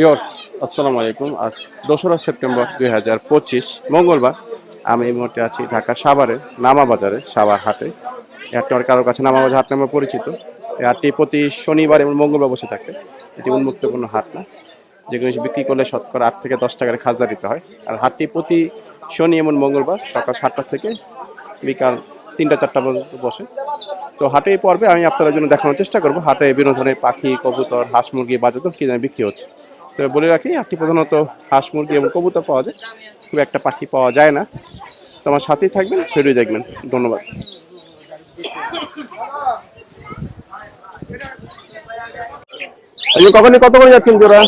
Yours আসসালামু আলাইকুম। আজ দোসরা সেপ্টেম্বর দুই হাজার পঁচিশ, মঙ্গলবার। আমি এই মুহূর্তে আছি ঢাকা সাভারে নামা বাজারে, সাভার হাটে। হাটটি কারোর কাছে নামা বাজার হাট নামে পরিচিত। এই হাটটি প্রতি শনিবার এবং মঙ্গলবার বসে থাকে। এটি উন্মুক্ত কোনো হাট না। যে জিনিস বিক্রি করলে শতকরা আট থেকে দশ টাকার খাজনা দিতে হয়। আর হাটটি প্রতি শনি এবং মঙ্গলবার সকাল সাতটা থেকে বিকাল তিনটা, চারটা পর্যন্ত বসে। তো হাটে এই পর্বে আমি আপনাদের জন্য দেখানোর চেষ্টা করব। হাটে বিভিন্ন ধরনের পাখি, কবুতর, হাঁস মুরগি বাজার কি বিক্রি হচ্ছে। তো বলে রাখি হাটটি প্রধানত হাঁস মুরগি এবং কবুতর পাওয়া যায়। খুব একটা পাখি পাওয়া যায় না। তো আমার সাথেই থাকবেন ফেরত দেখবেন। ধন্যবাদ। কখনই কত করে যাচ্ছেন জোড়া?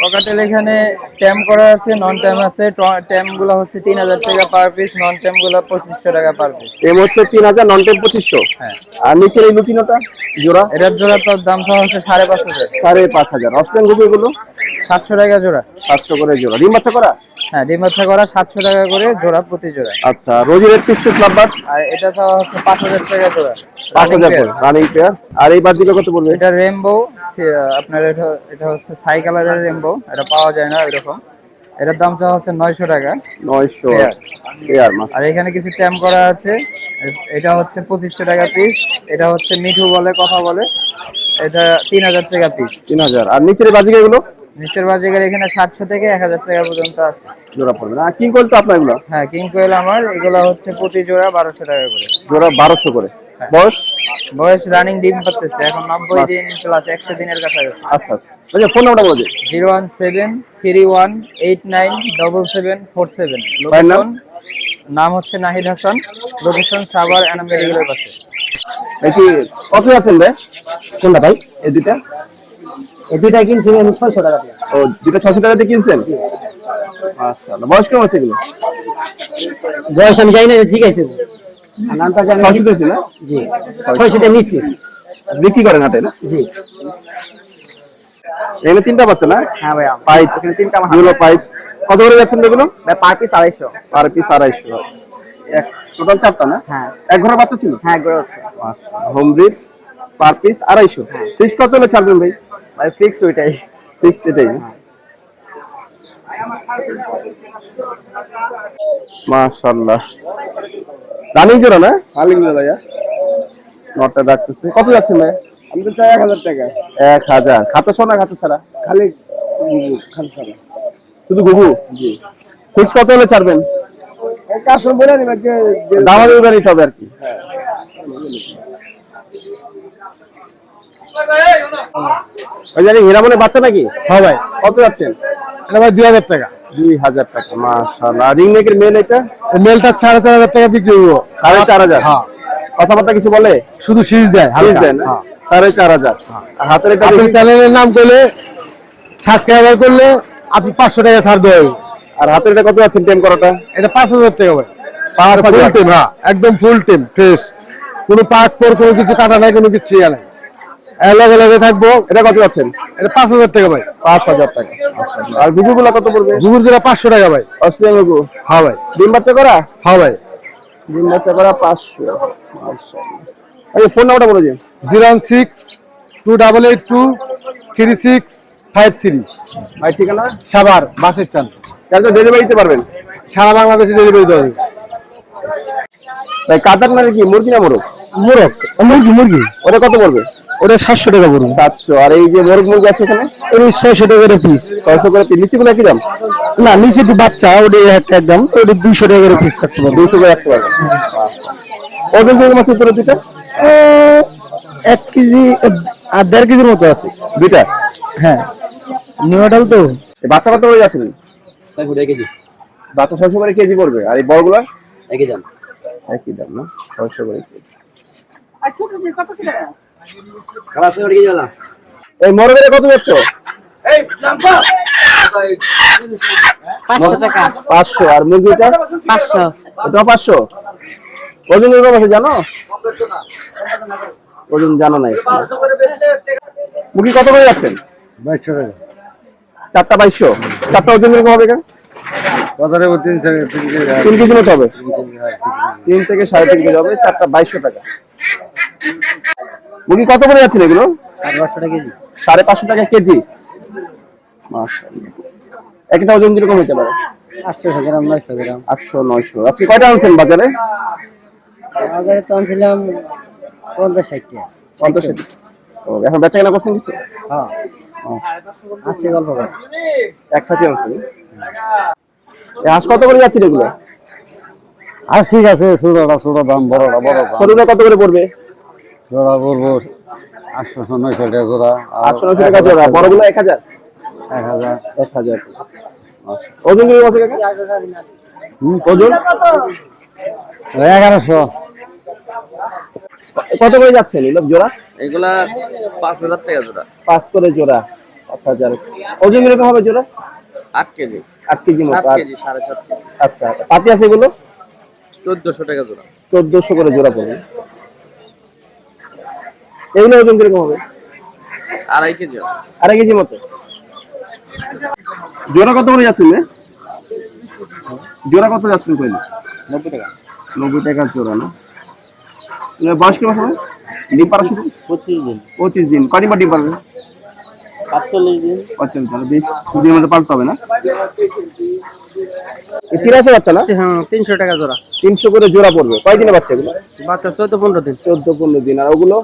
পকেটেল এখানে ট্যাম করা আছে নন ট্যাম আছে। ট্যামগুলো হচ্ছে তিন হাজার টাকা পার পিস নন ট্যামগুলো পঁচিশশো টাকা পার পিস এম হচ্ছে তিন হাজার নন টেন পঁচিশশো? হ্যাঁ। আর নিচের এই লুটিনোটা জোড়া? এটার জোড়া তো দাম চাওয়া হচ্ছে সাড়ে পাঁচ হাজার। সাড়ে পাঁচ হাজার। অস্ট্রেনগুলো সাতশো টাকা জোড়া। সাতশো করে জোড়া। ডিম বাচ্চা করা? হ্যাঁ ডিম বাচ্চা করা সাতশো টাকা করে জোড়া প্রতি জোড়া। আচ্ছা রোজি রেট পিস নাম্বার আর এটা চাওয়া হচ্ছে পাঁচ হাজার টাকা জোড়া। পাঁচ হাজার করে রানিং পেয়ার আর এই বাদ দিকে কত পড়বে এটা রেমবো আপনার এটা এটা হচ্ছে সাই কালারের রেমবো এটা পাওয়া যায় না এরকম এটার দাম চাওয়া হচ্ছে নয়শো টাকা। নয়শো আর এখানে কিছু ট্যাম করা আছে। এটা হচ্ছে পঁচিশশো টাকা পিস এটা হচ্ছে মিঠু বলে কথা বলে। এটা তিন হাজার টাকা পিস তিন হাজার। আর নিচের বাজিকা এগুলো? নিচের বাজারের এখানে সাতশো থেকে এক হাজার টাকা পর্যন্ত আছে। জোড়া পড়বে না। কি করতে আপনার এগুলো? হ্যাঁ কিং কোয়েল আমার। এগুলো হচ্ছে প্রতি জোড়া বারোশো টাকা করে। জোড়া বারোশো করে। বয়স? বয়স রানিং ডিম পাচ্ছে এখন নব্বই দিন প্লাস একশো দিনের কাছাকাছি। আচ্ছা আচ্ছা। ফোন নাম্বারটা বলে। Zero one seven three one eight nine double seven four seven. নাম? লোকেশন নাম হচ্ছে নাহিদ হাসান। লোকেশন সাভার অ্যান্ড মেডিকেলের পাশে এই কি কত আছেন রে কোনটা ভাই? এই দুইটা? এই দুইটা কিনছি আমি ছয়শো টাকা দিয়ে। ও দুইটা ছশো টাকা দিয়ে কিনছেন? আচ্ছা বয়স কেমন আছে এগুলো? বয়স আমি যাই না। আর নামটা জানি ছশো দিয়েছি না? জি। ছয়শোটা নিচ্ছি বিক্রি করেন হাটে না? জি। এখানে তিনটা পাচ্ছে না? হ্যাঁ ভাইয়া। পাইপ তিনটা এগুলো পাইপ কত করে যাচ্ছেন এগুলো পার পিস আড়াইশো। পার পিস আড়াইশো। এক টোটাল চারটা না? হ্যাঁ। এক ঘরের বাচ্চা ছিল? হ্যাঁ করে হচ্ছে হোম ব্রিজ পার পিস আড়াইশো। ফিক্স কত হলে ছাড়বেন ভাই? ভাই ফিক্স ওইটাই। ফিক্স এটাই মাশাআল্লাহ। রানিং জোড়া না? রানিং জোড়া ভাইয়া। নটা ডাকতেছে কত যাচ্ছে ভাই? আমি তো চাই এক হাজার টাকা। এক হাজার। খাতা সোনা খাতা ছাড়া? খালি ছাড়া। শুধু গুগু জি। ফিক্স কত হলে ছাড়বেন? কাস্টমার বলে নিবে যে দাম হবে আর কি। ওই জানি হীরামনের বাচ্চা নাকি? হ্যাঁ ভাই। কত যাচ্ছেন? এটা ভাই দুই হাজার টাকা। দুই হাজার টাকা মাশাআল্লাহ। রিং নেকের মেল এটা? মেলটা সাড়ে চার হাজার টাকা বিক্রি হব সাড়ে চার হাজার? হ্যাঁ। কথাবার্তা কিছু বলে? শুধু সিজ দেয় হালকা। দেন না? হ্যাঁ। সাড়ে চার হাজার। হাতের এটা আপনি চ্যানেলের নাম করলে সাবস্ক্রাইবার করলে আপনি পাঁচশো টাকা ছাড় দেওয়া হবে আর হাতের এটা কত যাচ্ছেন টেম করাটা? এটা পাঁচ হাজার টাকা ভাই। পাঁচ হাজার। টিম হ্যাঁ। একদম ফুল টিম ফ্রেশ কোনো পাক পর কোনো কিছু কাটা নাই কোনো কিছু ইয়ে নাই। এলাকা এলাকা থাকব। এটা কত যাচ্ছেন এটা পাঁচ হাজার টাকা ভাই। পাঁচ হাজার টাকা। আর গুগুগুলো কত পড়বে? জুগুর জোড়া পাঁচশো টাকা ভাই। অস্ট্রেলিয়ান গুগু হ্যাঁ ভাই। ডিম বাচ্চা করা? হ্যাঁ ভাই। ডিম বাচ্চা করা পাঁচশো। আচ্ছা ফোন নাম্বারটা বলে দিন। Zero one six two double eight two three six five three. ভাই ঠিকানা? Savar bus stand. কালকে ডেলিভারি দিতে পারবেন। সারা বাংলাদেশে ডেলিভারি দেওয়া হবে। ভাই কাতার মানে কি? মুরগি না মোরগ? মুরগ। মুরগি মুরগি। ওটা কত পড়বে? ওটা সাতশো টাকা পড়বে। সাতশো। আর এই যে মোরগ মুরগি আছে এখানে? এটা ছয়শো টাকা করে পিস ছয়শো করে তিন নিচে গুলো কি দাম? না নিচে তো বাচ্চা ওটা একটা একদম ওটা দুইশো টাকা করে পিস রাখতে পারবে। দুইশো করে রাখতে পারবেন ওজন থেকে মাছ উপরে দুটো ও, এক কেজি আর দেড় কেজির মতো আছে। দুইটা? হ্যাঁ। নিউডাল তো। এই বাচ্চা কত করে যাচ্ছিলেন বাচ্চা ছয়শো করে কেজি পড়বে। আর এই বড়গুলো? একই দাম। একই দাম না? ছয়শো করে কেজি। সে ওদিকে গেলাম এই মরগের কত যাচ্ছ? পাঁচশো টাকা। পাঁচশো। আর মুরগিটা? পাঁচশো। এটা পাঁচশো? ওজন এরকম আছে জানো? ওজন জানো নাই। মুরগি কত করে যাচ্ছেন? বাইশশো টাকা। চারটা বাইশশো। চারটা ওজন এরকম হবে কেন তিন তিন তিন কেজি মতো হবে? তিন থেকে সাড়ে তিন কেজি হবে চারটা বাইশশো টাকা। মুরগি কত করে যাচ্ছেন এগুলো? পাঁচশো টাকা কেজি। সাড়ে পাঁচশো টাকা কেজি। একটা ওজন কীরকম হতে পারে? আটশোশো গ্রাম নয়শো গ্রাম। আটশো নয়শো। আজকে কয়টা আনছেন বাজারে? তো আনছিলাম পঞ্চাশ ষাটটা পঞ্চাশ ও এখন বেচা কেনা করছেন কিছু? হ্যাঁ। আসছে গল্প এক আনছেন। এই হাঁস কত করে যাচ্ছে এগুলো? আর ঠিক আছে ছোটটা ছোট দাম বড়টা বড় দাম। ছোটটা কত করে পড়বে? জোড়া বলব আটশোশো নয়শো টাকা জোড়া আটশো নয়শো টাকা জোড়া বড়গুলো এক হাজার? এক হাজার। এক হাজার। আচ্ছা। ওজন কীরকম আছে ওজন? এগারোশো। কত করে যাচ্ছে নিলব জোড়া? এগুলা পাঁচ হাজার টাকা জোড়া। পাঁচ করে জোড়া পাঁচ হাজার। ওজন কীরকম হবে জোড়া? আট কেজি। আট কেজি মতো সাত আচ্ছা পাতি আছে এগুলো? চোদ্দশো টাকা জোড়া। চোদ্দশো করে জোড়া পড়বে। এগুলো ওজন কীরকম হবে? আড়াই কেজি আড়াই কেজি মতো। জোড়া কত করে যাচ্ছেন? জোড়া কত যাচ্ছেন কইলে? নব্বই টাকা। নব্বই টাকা জোড়া না? বয়স কেমন সময় ডিম পাড়া শুরু পঁচিশ দিন। পঁচিশ দিন। কটি বা ডিম পারবে পাঁচচল্লিশ দিন। পঁয়তাল্লিশ তাহলে বিশ দিনের মধ্যে পালতে হবে না? এই বাচ্চা না? হ্যাঁ তিনশো টাকা জোড়া। তিনশো করে জোড়া পড়বে। কয়দিনে বাচ্চা এগুলো? বাচ্চা চোদ্দ পনেরো দিন। চোদ্দ পনেরো দিন। আর ওগুলো?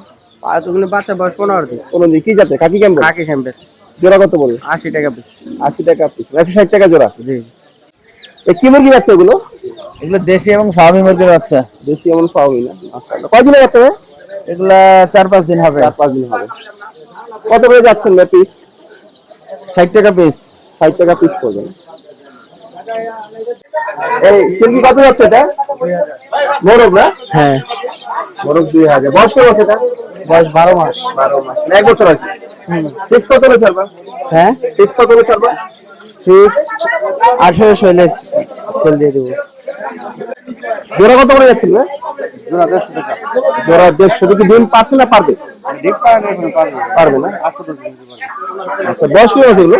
আর ওগুলো বাচ্চা বয়স পনেরো দিন। পনেরো দিন। কি যাতে কাকি কেমন কাকে ক্যাম্পের জোড়া কত পড়বে? আশি টাকা পিস। আশি টাকা পিস। একশো ষাট টাকা জোড়া? জি। কি মুরগি বাচ্চা এগুলো? এগুলো দেশি এবং ফার্মি মুরগির বাচ্চা। বেশি এমন পাওয়াই না? মাশাআল্লাহ। কয়দিনে বাচ্চা? এগুলা চার পাঁচ দিন হবে। চার পাঁচ দিন হবে। কত করে যাচ্ছেন না পিস ষাট টাকা পিস ষাট টাকা পিস করবেন। এই সিল্কি কত যাচ্ছে এটা? মোরগ না? হ্যাঁ। মোরগ দুই হাজার। বয়স কেমন আছে এটা? বয়স বারো মাস। বারো মাস। এক বছর আর কি? ফিক্স কত করে ছাড়বা? হ্যাঁ? ফিক্স কত করে ছাড়বা? সিক্স আঠেরোশো এলে সেল দিয়ে দেবো। জোড়া কত করে যাচ্ছিল? জোড়া দেড়শো টাকা। জোড়া দেড়শো কি ডিম পারছে না পারবে পারবে এখন পারবে পারবে না? আচ্ছা বয়স কি আছে এগুলো?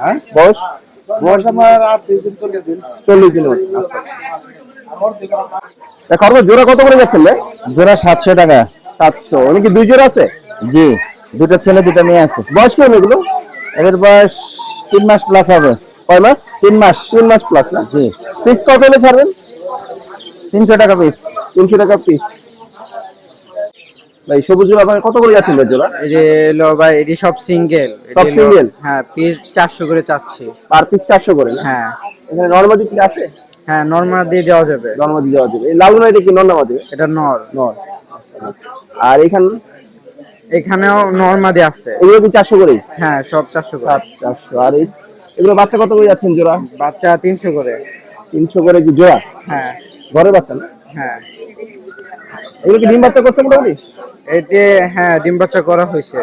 হ্যাঁ? বয়স? বয়স আমার আট তিন দিন চল্লিশ দিন। চল্লিশ মতো আচ্ছা। জোড়া কত করে যাচ্ছেন ভাই? জোড়া সাতশো টাকা। সাতশো। উনি কি দুই জোড়া আছে? জি দুটো ছেলে দুটো মেয়ে আছে। বয়স কেমন এগুলো? এদের বয়স তিন মাস প্লাস হবে। কয় মাস? তিন মাস। তিন মাস প্লাস না? জি। ফিক্স কত হলে ছাড়বেন? তিনশো টাকা পিস তিনশো টাকা পিস ভাই সবুজ জোড়া আপনার কত করে যাচ্ছেন ভাই জোড়া? ভাই এটি সব সিঙ্গেল সব single? হ্যাঁ পিস চারশো করে চাচ্ছি। পার পিস চারশো করে হ্যাঁ। এখানে কি আছে? হ্যাঁ নর্মাল দিয়ে দেওয়া যাবে। নর্মাদি দেওয়া যাবে। এই লাল এটা কি এটা নর। নর। আর এখানে? এখানেও নর্মাদি আছে। এগুলো কি চারশো করেই? হ্যাঁ সব চারশো করে। চারশো। আর এগুলো বাচ্চা কত করে যাচ্ছেন জোড়া? বাচ্চা তিনশো করে। তিনশো করে কি জোড়া? হ্যাঁ। ঘরে বাচ্চা না? হ্যাঁ। এগুলো কি ডিম বাচ্চা করছে মোটামুটি? এটি হ্যাঁ ডিম বাচ্চা করা হয়েছে।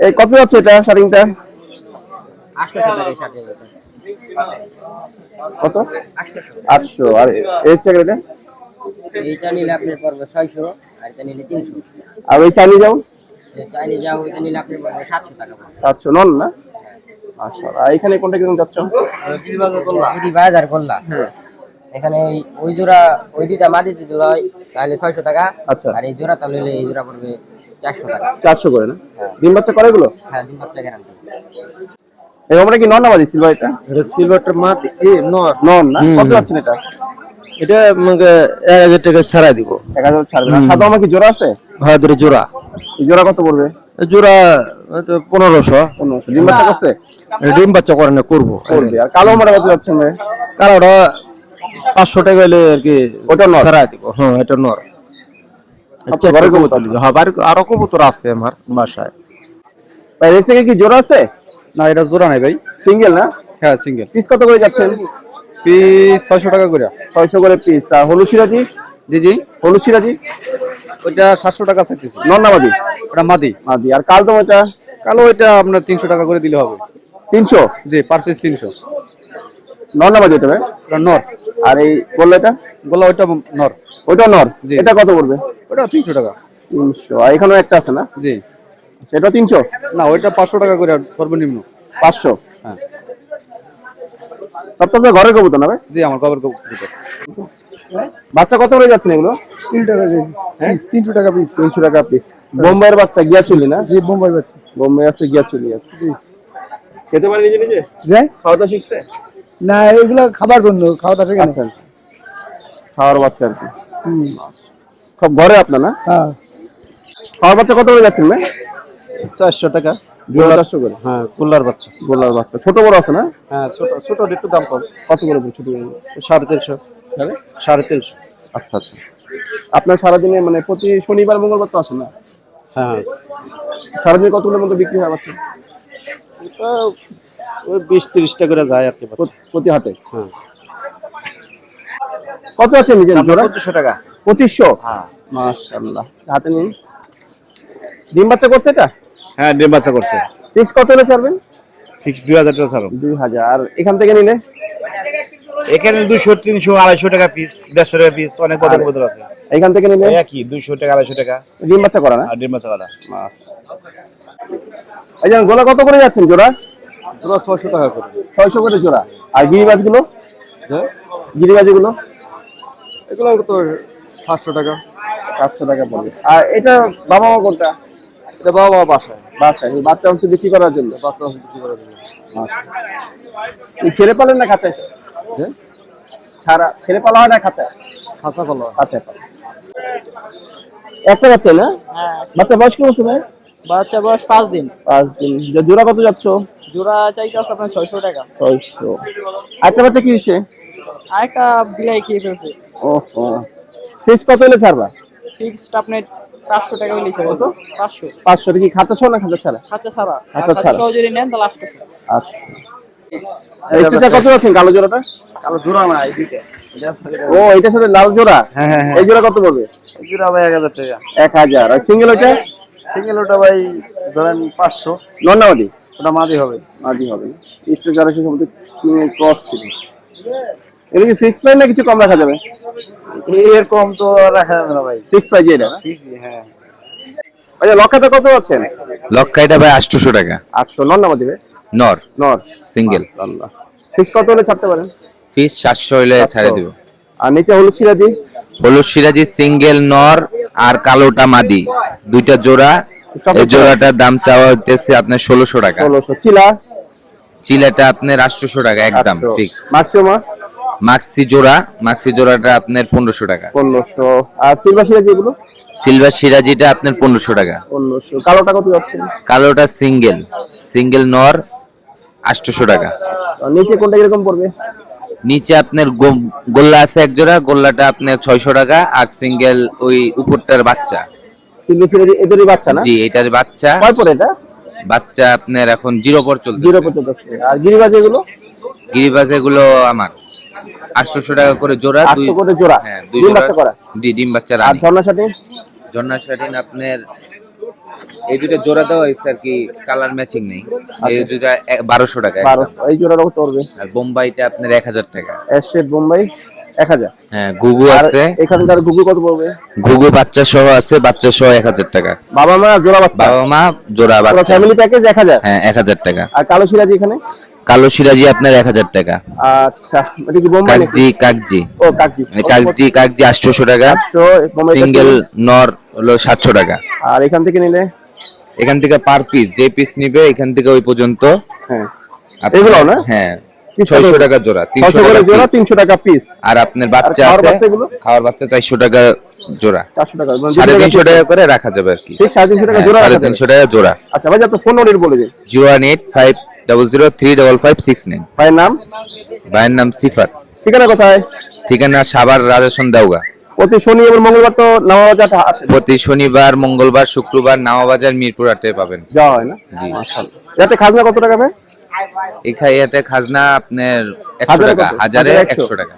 এই কত যাচ্ছে এটা শাড়িংটা? কত? আটশো আর এই চাকরিটা এইটা নিলে আপনার পড়বে ছয়শো আর এটা নিলে তিনশো। আর ওই চাইনি যাও চাইনিজ যাও ওইটা নিলে আপনার পড়বে সাতশো টাকা সাতশো নন না? আচ্ছা আর এখানে কোনটা কীরকম যাচ্ছ? বাজার করলা এখানে ওই- জোড়া ওই দুইটা মাদি যদি লয় তাহলে ছয়শো টাকা। আচ্ছা। আর এই জোড়া তাহলে এই জোড়া পড়বে চারশো টাকা। চারশো করে না? ডিম বাচ্চা করে এগুলো? হ্যাঁ দিন বাচ্চা গ্যারান্টি এই আমরা কি নন সিলভার এটা? এটা সিলভারটা মাত এ নর। নন না? কত এটা? এটা আমাকে এক হাজার টাকা ছাড়া দিব। এক হাজার ছাড়বে না। সাদা আমার কি জোড়া আছে? হ্যাঁ দুটো জোড়া। এই জোড়া কত পড়বে? জোড়া পনেরোশো। পনেরোশো। ডিম বাচ্চা করছে? ডিম বাচ্চা করে না করব। আর কালো আমরা কত যাচ্ছেন ভাই? কারোটা পাঁচশো টাকা হলে আর কি ওটা নর। ছাড়া দিব। হ্যাঁ এটা নর। আচ্ছা, ঘরে কবুতর? হ্যাঁ বাড়ি আরও কবুতর আছে আমার বাসায়। ভাই এর থেকে কি জোড়া আছে? না এটা জোড়া নাই ভাই। সিঙ্গেল না? হ্যাঁ সিঙ্গেল। পিস কত করে যাচ্ছেন? পিস ছয়শো টাকা করে। ছয়শো করে পিস। আর হলু সিরাজি? জি জি। হলু সিরাজি? ওইটা সাতশো টাকা চাইতেছি নন নামাজি ওটা মাদি। মাদি। আর কাল তো এটা কালো ওইটা আপনার তিনশো টাকা করে দিলে হবে। তিনশো? জি পার পিস তিনশো। নন নামাজি এটা ভাই নর। আর এই বলল এটা? গোলা ওইটা নর। ওইটা নর? এটা কত পড়বে? ওটা তিনশো টাকা। তিনশো। আর এখানেও একটা আছে না? জি। এটা তিনশো? না ওইটা পাঁচশো টাকা করে সর্বনিম্ন। পাঁচশো? হ্যাঁ। সব তো ঘরের কবুতর না ভাই? জি আমার কবর কবর বাচ্চা কত করে যাচ্ছেন এগুলো? তিন টাকা পিস তিনশো টাকা পিস তিনশো টাকা পিস বোম্বাইয়ের বাচ্চা গিয়া চুলি না? জি বোম্বাই বাচ্চা। বোম্বাই আছে গিয়া চুলি আছে খেতে পারে নিজে নিজে? যে খাওয়া দাওয়া শিখছে? না এগুলো খাবার জন্য খাওয়া দাওয়া আচ্ছা। খাওয়ার বাচ্চা আর কি। সব ঘরে আপনার না? হ্যাঁ। খাওয়ার বাচ্চা কত করে যাচ্ছেন ভাই? চারশো টাকা। জোড়া চারশো করে? হ্যাঁ গোল্লার বাচ্চা। গোলার বাচ্চা। ছোট বড় আছে না? হ্যাঁ ছোট ছোট একটু দাম কম। কত করে ছোট সাড়ে তিনশো। সাড়ে তিনশো। আচ্ছা আচ্ছা। আপনার সারাদিনে মানে প্রতি শনিবার মঙ্গলবার তো আসে না? হ্যাঁ। সারাদিনে কতগুলোর মতো বিক্রি হয় বাচ্চা? ওই বিশ তিরিশটা করে যায় আর কি প্রতি- হাটে হ্যাঁ। কত আছে নিজের জোড়া? পঁচিশশো টাকা। পঁচিশশো? হ্যাঁ। মাশাল্লাহ হাতে নিন। ডিম বাচ্চা করছে এটা? হ্যাঁ ডিম বাচ্চা করছে। ফিক্স কত হলে ছাড়বেন? ফিক্স দুই হাজার টাকা ছাড়ো। দুই হাজার। আর এখান থেকে নিলে? এখানে দুশো তিনশো আড়াইশো টাকা পিস দেড়শো টাকা পিস অনেক বদল বদল আছে। এখান থেকে নিলে? একই দুশো টাকা আড়াইশো টাকা। ডিম বাচ্চা করা না? ডিম বাচ্চা করা। এই যে গোলা কত করে যাচ্ছেন জোড়া? পুরো ছশো টাকা করে। ছয়শো করে জোড়া। আর গিরিবাজগুলো গিরিবাজগুলো এগুলো তো সাতশো টাকা। সাতশো টাকা পড়বে আর এটা বাবা মা কোনটা? এটা বাবা মা বাসায়। বাসায়। বাচ্চা অংশ বিক্রি করার জন্য? বাচ্চা আছে বিক্রি করার জন্য। এই ছেলে পালেন না খাঁচায়? ছাড়া ছেলে পালা হয় না খাঁচায়? খাঁচা ফলো খাঁচায় পালা। একটা বাচ্চা না? হ্যাঁ। বাচ্চা বয়স কেমন ছিল বাচ্চা বয়স পাঁচ দিন। পাঁচ দিন। জোড়া কত যাচ্ছ? জোড়া চাইতে আছে আপনার ছয়শো টাকা। ছয়শো। একটা বাচ্চা কি হয়েছে? আরেকটা বিলাই খেয়ে ফেলছে। ওহো। শেষ কত এলে ছাড়বা? ফিক্সড আপনার পাঁচশো টাকা হলেই ছেড়ে দেবো। পাঁচশো। পাঁচশো। কি খাঁচা ছো না খাঁচা ছাড়া? খাঁচা ছাড়া। খাঁচা ছাড়া। যদি নেন তাহলে আসতেছে। আচ্ছা। এক্সট্রা কত আছেন কালো জোড়াটা? কালো জোড়া না ও এটার সাথে লাল জোড়া? হ্যাঁ হ্যাঁ হ্যাঁ। এই জোড়া কত পড়বে জোড়া ভাই টাকা। আর সিঙ্গেল ওইটা? সিঙ্গেল ওটা ভাই ধরেন পাঁচশো। নন্নাবাদি ওটা মাঝি হবে। আদি হবে। স্টে যারা সে ক্রস ছিল। এটা কি ফিক্স প্রাইস না কিছু কম রাখা যাবে? এর কম তো রাখা যাবে না ভাই। ফিক্স প্রাইস এটা হ্যাঁ। আচ্ছা লক্ষাতে কত আছেন? লক্ষাইটা ভাই আটশোশো টাকা। আটশো নন্নাবাদি ভাই? নর। নর। সিঙ্গেল আল্লাহ। ফিক্স কত হলে ছাড়তে পারেন? ফিস সাতশো হলে ছাড়ে দিব। আর নিচে হলুদ সিরাজি? হলুদ সিরাজি সিঙ্গেল নর আর কালোটা মাদি। দুইটা জোড়া। এই জোড়াটার দাম চাওয়া হইতেছে আপনার ষোলোশো টাকা। ষোলোশো। চিলা? চিলাটা আপনার আটশোশো টাকা একদম ফিক্স মাক্সিমা? মাক্সি জোড়া। মাক্সি জোড়াটা আপনার পনেরোশো টাকা। পনেরোশো। আর সিলভার সিরাজি এগুলো? সিলভার সিরাজিটা আপনার পনেরোশো টাকা। পনেরোশো। কালোটা কত যাচ্ছে? কালোটা সিঙ্গেল। সিঙ্গেল নর আটশোশো টাকা। নিচে কোনটা কীরকম পড়বে? নিচে আপনার গোল্লা আছে এক জোড়া গোল্লাটা আপনার ছয়শো টাকা আর সিঙ্গেল ওই উপরটার বাচ্চা। এদেরই বাচ্চা না? জি এটার বাচ্চা। কয় এটা? বাচ্চা আপনার এখন জিরো পর জিরো চলতেছে। পর্যন্ত আছে। আর গিরিবাজ এগুলো? গিরিবাজ এগুলো আমার। আটশোশো টাকা করে জোড়া দুই করে জোড়া? হ্যাঁ দুই জোড়া। জি ডিম বাচ্চা আর ঝর্ণা সাথে ঝর্ণা শাটিন আপনার এই দুটো জোড়া দেওয়া হয়েছে আর কি কালার ম্যাচিং নেই। এই দুটা বারোশো টাকা বারোশো। এই জোড়া কত পড়বে? আর বোম্বাইটা আপনার এক হাজার টাকা। এসেট বোম্বাই এক হাজার। হ্যাঁ ঘুঘু আছে। এখানকার গুগু কত পড়বে? ঘুঘু বাচ্চা সহ আছে বাচ্চা সহ এক হাজার টাকা। বাবা মা জোড়া বাচ্চা? বাবা মা জোড়া বাচ্চা। ফ্যামিলি প্যাকেজ এক হাজার? হ্যাঁ এক হাজার টাকা। আর কালো সিরাজি এখানে? কালো সিরাজি আপনার এক হাজার টাকা। আচ্ছা এটা কি বোম্বাই কাকজি কাকজি। ও কাকজি। কাকজি কাকজি আটশোশো টাকা। সিঙ্গেল নর হলো সাতশো টাকা। আর এখান থেকে নিলে? এখান থেকে পার পিস যে পিস নিবে এখান থেকে ওই পর্যন্ত হ্যাঁ। এগুলোও না? হ্যাঁ ছয়শো টাকা জোড়া তিনশো টাকা জোড়া তিনশো টাকা পিস আর আপনার বাচ্চা আছে? খাওয়ার বাচ্চা চারশো টাকা জোড়া। চারশো টাকা। মানে সাড়ে তিনশো টাকা করে রাখা যাবে আর কি। ঠিক সাড়ে তিনশো টাকা হ্যাঁ, জোড়া সাড়ে তিনশো টাকা জোড়া। আচ্ছা ভাই আপনার ফোন নম্বর বলে দিন। Zero one eight five double zero three double five six nine. ভাইয়ের নাম? ভাইয়ের নাম সিফাত। ঠিকানা কোথায়? ঠিকানা সাভার রাজাসন দেওগা প্রতি শনি এবং মঙ্গলবার তো নামাবাজার আসে প্রতি শনিবার মঙ্গলবার শুক্রবার নামাবাজার মিরপুর হাটে পাবেন। যাওয়া হয় না? জি। এতে খাজনা কত টাকা ভাই? এখানে এতে খাজনা আপনার একশো টাকা হাজারে? একশো টাকা।